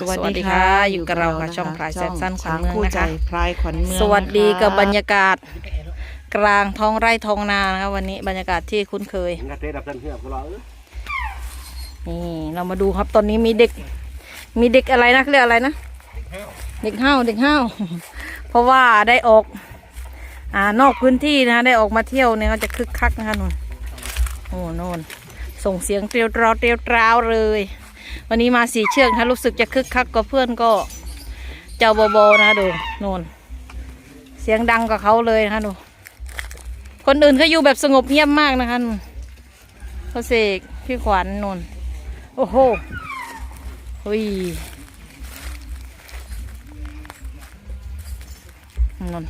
สวัสดีค่ะ อยู่กับเราค่ะช่องพลายแซ่บสั้นขวัญเมืองคู่นะคะใจพลายขวัญเมืองสวัสดีนะคะกับบรรยากาศ กลางท้องไร่ท้องนานะคะวันนี้บรรยากาศที่คุ้นเคยงัดเตะดับเส้นเหือกของเราเออนี่เรามาดูครับตอนนี้มีเด็ก มีเด็กอะไรนะเรียกอะไรนะเด็กห้าวเด็กห้าวเพราะว่าได้ออกอ่านอกพื้นที่นะคะได้ออกมาเที่ยวเนี่ยก็จะคึกคักนะคะนุ่นโอ้โน่นส่งเสียงเตรียวตราวเตรียวตราวเลย วันนี้มาสี่เชือกนะรู้สึกจะคึกคักกว่าเพื่อนก็เจ้าโบโบนะดูโน่นเสียงดังกว่าเขาเลยนะคะดูคนอื่นเขาอยู่แบบสงบเงียบมากนะคะนุ่นเขาเสกพี่ขวัญนนโอ้โหเฮ้ยนน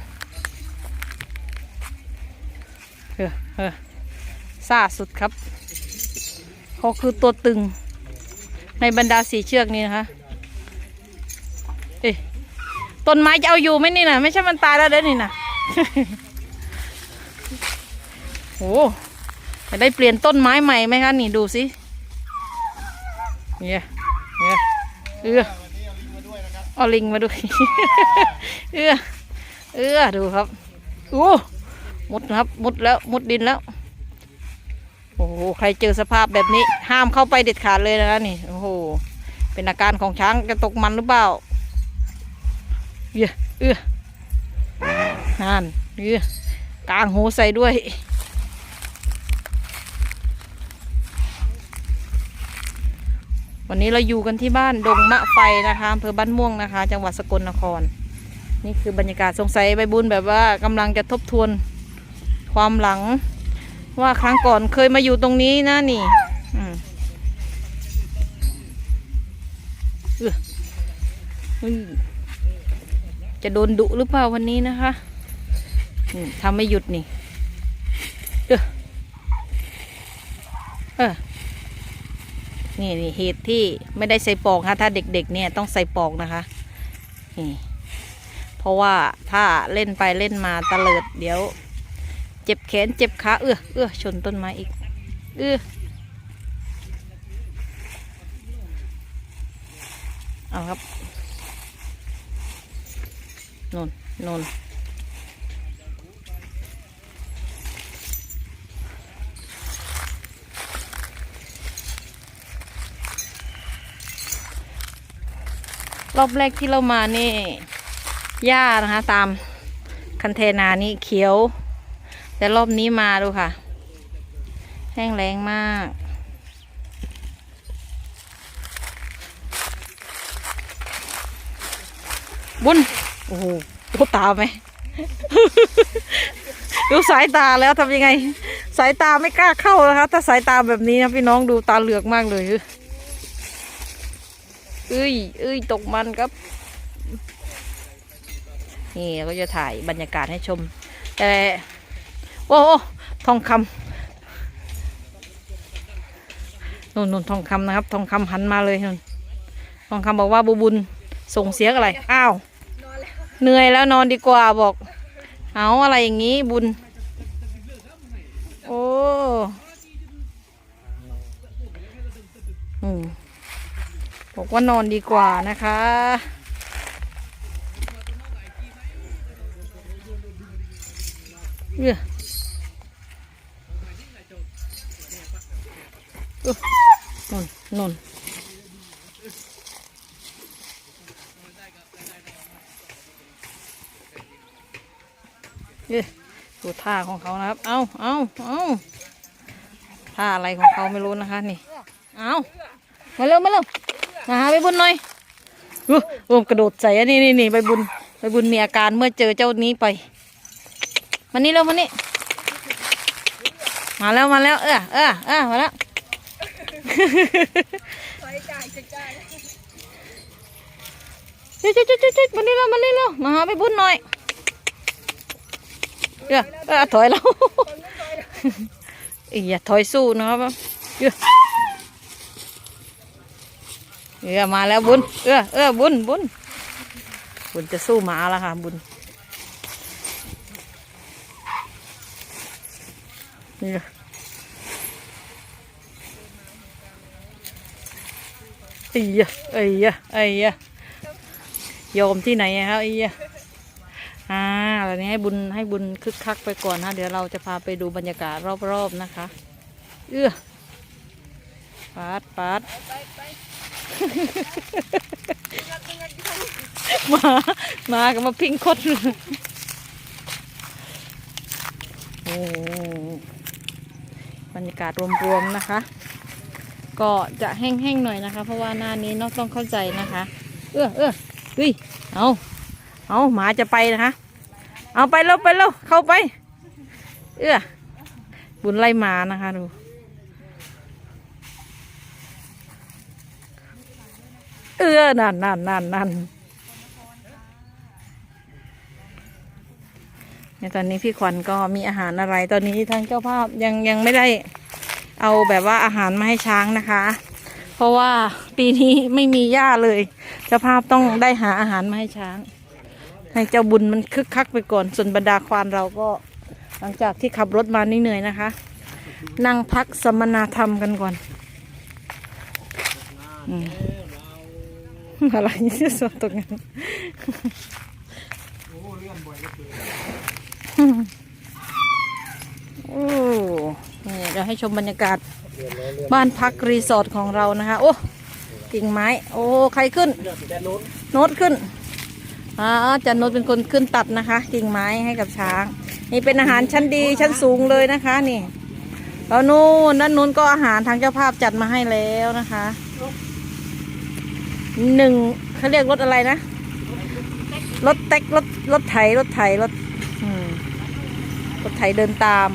เออเออซาสุดครับเขาคือตัวตึง ในบรรดาสีเชือกนี้นะคะเอ๊ะต้นไม้จะเอาอยู่ไหมนี่นะไม่ใช่มันตายแล้วเด้อนี่นะโอ้จะได้เปลี่ยนต้นไม้ใหม่ไหมคะนี่ดูสิเนี่ยเนี่ยเอื้อเอาลิงมาด้วยเอื้อเอื้อดูครับโอ้มุดครับมุดแล้วมุดดินแล้ว โอ้โหใครเจอสภาพแบบนี้ ห้ามเข้าไปเด็ดขาดเลยนะนี่โอ้ เป็นอาการของช้างจะตกมันหรือเปล่าเอื้อเอื้อนั่นเอื้อกลางหูใส่ด้วยวันนี้เราอยู่กันที่บ้านดงมะไฟนะคะอำเภอบ้านม่วงนะคะ จังหวัดสกลนคร นี่คือบรรยากาศสงสัยใบบุญแบบว่ากำลังจะทบทวนความหลัง ว่าครั้งก่อนเคยมาอยู่ตรงนี้นะนี่ จะโดนดุหรือเปล่าวันนี้นะคะทำไม่หยุดนี่เออเออนี่นี่เหตุที่ไม่ได้ใส่ปอกนะถ้าเด็กๆ เนี่ยต้องใส่ปอกนะคะนี่เพราะว่าถ้าเล่นไปเล่นมาตะเลิดเดี๋ยว เจ็บแขนเจ็บขาเอื้อเอื้อชนต้นไม้อีก เอื้อเอาครับ นนนนรอบแรกที่เรามานี่หญ้านะคะ ตามคันเทนานี่เขียว แต่รอบนี้มาดูค่ะ แห้งแรงมากบุญ โอ้โหดูตาไหม ดูสายตาแล้วทำยังไง สายตาไม่กล้าเข้านะคะ ถ้าสายตาแบบนี้นะพี่น้องดูตาเหลือกมากเลยเอ้ยเอ้ยตกมันครับนี่ก็จะถ่ายบรรยากาศให้ชม แต่โอ้โอ้ทองคำนู่นนู่นทองคำนะครับ ทองคำหันมาเลยนู่นทองคำบอกว่าบูบุญส่งเสียงอะไร อ้าว เหนื่อยแล้วนอนดีกว่าบอก เอาอะไรอย่างนี้บุญ โอ้บอกว่านอนดีกว่านะคะเอื้ออุ๊ยนุ่นนุ่น เอ้ยดูท่าของเขานะครับ เอาเอาเอาท่าอะไรของเขาไม่รู้นะคะนี่ เอามาเร็วมาเร็วมาหาใบบุญหน่อยอู้รวมกระโดดใส่อันนี้นี่นี่ใบบุญใบบุญมีอาการเมื่อเจอเจ้านี้ไปมานี่เร็วมานี่มาแล้วมาแล้ว เออเออเออมาแล้วจุ๊ดจุ๊ดจุ๊ดจุ๊มานี่เร็วมานี่เร็วมาหาไปบุญหน่อย เออถอยแล้วอย่าถอยสู้นะครับเออเออมาแล้วบุญเออเออบุญบุญบุญจะสู้หมาแล้วค่ะ บุญนี่ไอ้ยะไอ้ยะไอ้ยะโยมที่ไหนครับไอ้ยะ อ่าตอนนี้ให้บุญให้บุญคึกคักไปก่อนนะ เดี๋ยวเราจะพาไปดูบรรยากาศรอบๆนะคะ เอื้อปาดปาดมา มากันมาพิงคดโอ้บรรยากาศรวมๆนะคะ ก็จะแห้งๆหน่อยนะคะ เพราะว่าหน้านี้นอกต้องเข้าใจนะคะ เออเออเฮ้ย เอา เอาหมาจะไปนะคะ เอาไปแล้วไปแล้วเข้าไป เออบุญไล่หมานะคะดูเออนั่นนั่นนั่นนั่นเนี่ยตอนนี้พี่ขวัญก็มีอาหารอะไร ตอนนี้ทางเจ้าภาพยังยังไม่ได้เอาแบบว่าอาหารมาให้ช้างนะคะ เพราะว่าปีนี้ไม่มีหญ้าเลย เจ้าภาพต้องได้หาอาหารมาให้ช้าง ให้เจ้าบุญมันคึกคักไปก่อน ส่วนบรรดาควานเราก็หลังจากที่ขับรถมานี่เหนื่อยนะคะ นั่งพักสมนาธรรมกันก่อนอะไรที่สุดตรงนั้นโอ้นี่เดี๋ยวให้ชมบรรยากาศ บ้านพักรีสอร์ทของเรานะคะ โอ้กิ่งไม้ โอ้ ใครขึ้น โน้ตขึ้น อ่าจะโน้ตเป็นคนขึ้นตัดนะคะ กิ่งไม้ให้กับช้าง นี่เป็นอาหารชั้นดีชั้นสูงเลยนะคะ นี่แล้วนู่นนั่นนู้นก็อาหารทางเจ้าภาพจัดมาให้แล้วนะคะหนึ่งเขาเรียกรถอะไรนะรถเต็กรถรถไถรถไถรถรถไถเดินตาม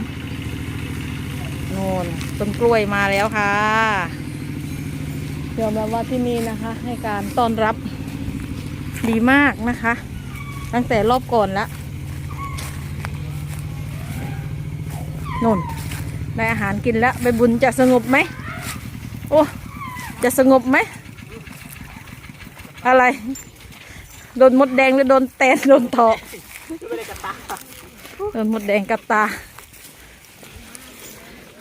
โน่นต้นกล้วยมาแล้วค่ะยอมรับว่าที่นี่นะคะ ให้การต้อนรับ ดีมากนะคะ ตั้งแต่รอบก่อนละนนได้อาหารกินแล้วไปบุญจะสงบไหมโอ้จะสงบไหม อะไร โดนมดแดงหรือโดนแตนโดนเถาะโดนมดแดงกัดตา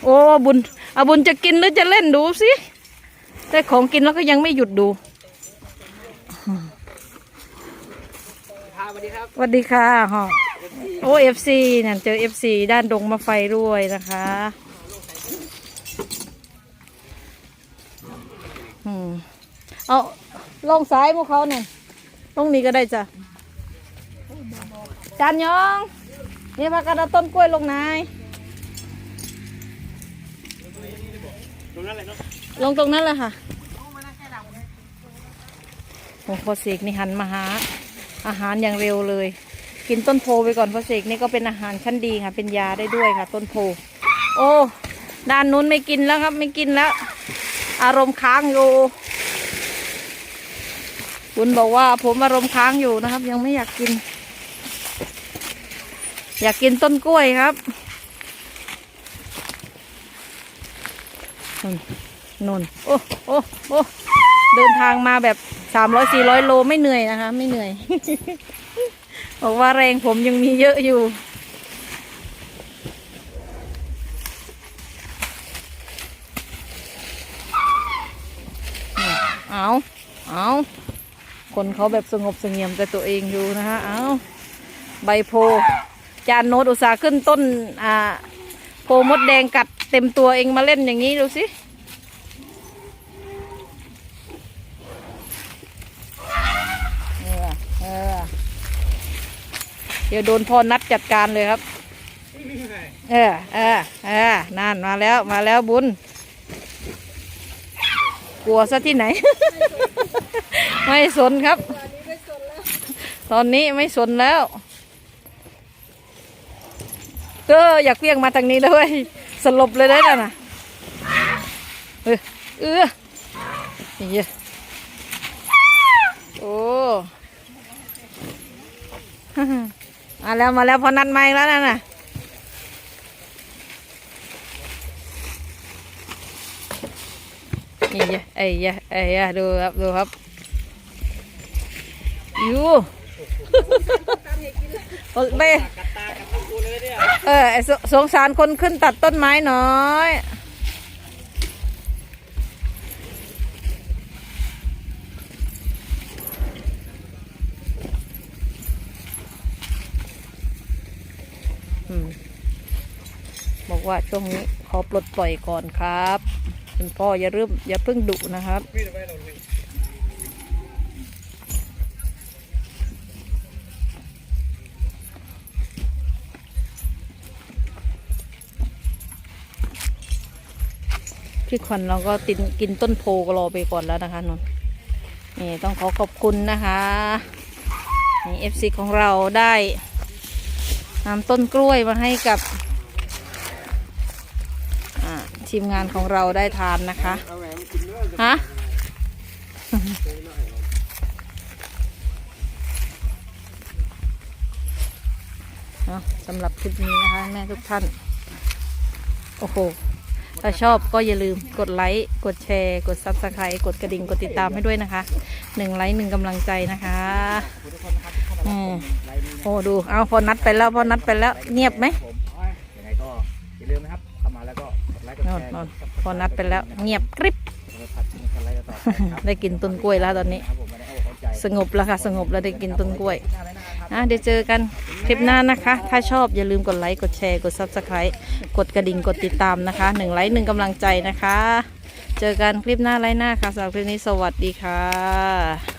โอ้บุญอาบุญจะกินหรือจะเล่นดูสิ แต่ของกินแล้วก็ยังไม่หยุดดู ครับ สวัสดีครับสวัสดีค่ะฮะโอเอฟซีเนี่ยเจอเอฟซีด้านดงมาไฟด้วยนะคะอืมเอาลงซ้ายพวกเขาเนี่ยลงนี้ก็ได้จ้ะจานยองนี่พากันเอาต้นกล้วยลงนายตรงนั้นเลงตรงนั้นแหละค่ะโอ้พอเสกนี่หันมาหา อาหารอย่างเร็วเลย กินต้นโพไปก่อนเพอเสกนี่ก็เป็นอาหารชั้นดีค่ะ เป็นยาได้ด้วยค่ะ ต้นโพ โอ้ด้านนู้นไม่กินแล้วครับ ไม่กินแล้ว อารมณ์ค้างอยู่คุณบอกว่าผมอารมณ์ค้างอยู่นะครับ ยังไม่อยากกิน อยากกินต้นกล้วยครับนนนนโอ้โอ้โอ้ เดินทางมาแบบสามร้อยสี่ร้อยโลไม่เหนื่อยนะคะ ไม่เหนื่อย บอกว่าแรงผมยังมีเยอะอยู่ เอาเอาคนเขาแบบสงบเสงี่ยมแต่ตัวเองอยู่นะคะเอาใบโพ จานโนตอุตสาห์ขึ้นต้น อ่า โพมดแดงกัดเต็มตัวเองมาเล่นอย่างนี้ดูสิเออเออเดี๋ยวโดนพ่อนัดจัดการเลยครับ เออเออเออนั่นมาแล้วมาแล้วบุญ กลัวซะที่ไหน ไม่สนครับ ตอนนี้ไม่สนแล้วก็อยากเพียงมาทางนี้เลยสลบเลยได้แล้วนะเออเออนี่เยอะโอ้ มาแล้วมาแล้วพอนัดมาอีกแล้วนั่นน่ะนี่เยอะไอ้เยอะไอ้เยอะดูครับดูครับอยู่โอ้ไปกัดตากับทั้งตัวเลยเนี่ยเออไอ้สสงสารคนขึ้นตัดต้นไม้หน้อย บอกว่าช่วงนี้ขอปลดปล่อยก่อนครับคุณพ่ออย่าเริ่มอย่าเพิ่งดุนะครับ พี่ขวัญเราก็ตินกินต้นโพก็รอไปก่อนแล้วนะคะนนนี่ต้องขอขอบคุณนะคะนี่เอฟซีของเราได้ นำต้นกล้วยมาให้กับทีมงานของเราได้ทานนะคะฮะสำหรับคลิปนี้นะคะแม่ทุกท่าน โอ้โห ถ้าชอบก็อย่าลืมกดไลค์ กดแชร์ กดซับสไครต์กดกระดิ่ง กดติดตามให้ด้วยนะคะหนึ่งไลค์หนึ่งกำลังใจนะคะอืมโอ้ดูเอาพอนัดไปแล้วพอนัดไปแล้วเงียบไหมผมยังไงก็อย่าลืมนะครับเข้ามาแล้วก็กดไลค์กดนอนแชร์นอนพอนัดไปแล้วเงียบกริบกดผัดกดไลค์กันต่อไปครับได้กินต้นกล้วยแล้วตอนนี้ครับผมไม่ได้เอาอกเอาใจสงบแล้วค่ะ สงบแล้วได้กินต้นกล้วย อะเดี๋ยวเจอกันคลิปหน้านะคะ ถ้าชอบอย่าลืมกดไลค์ กดแชร์ กด subscribe กดกระดิ่ง กดติดตามนะคะหนึ่งไลค์หนึ่งกำลังใจนะคะ เจอกันคลิปหน้าไลค์หน้าค่ะสำหรับคลิปนี้สวัสดีค่ะ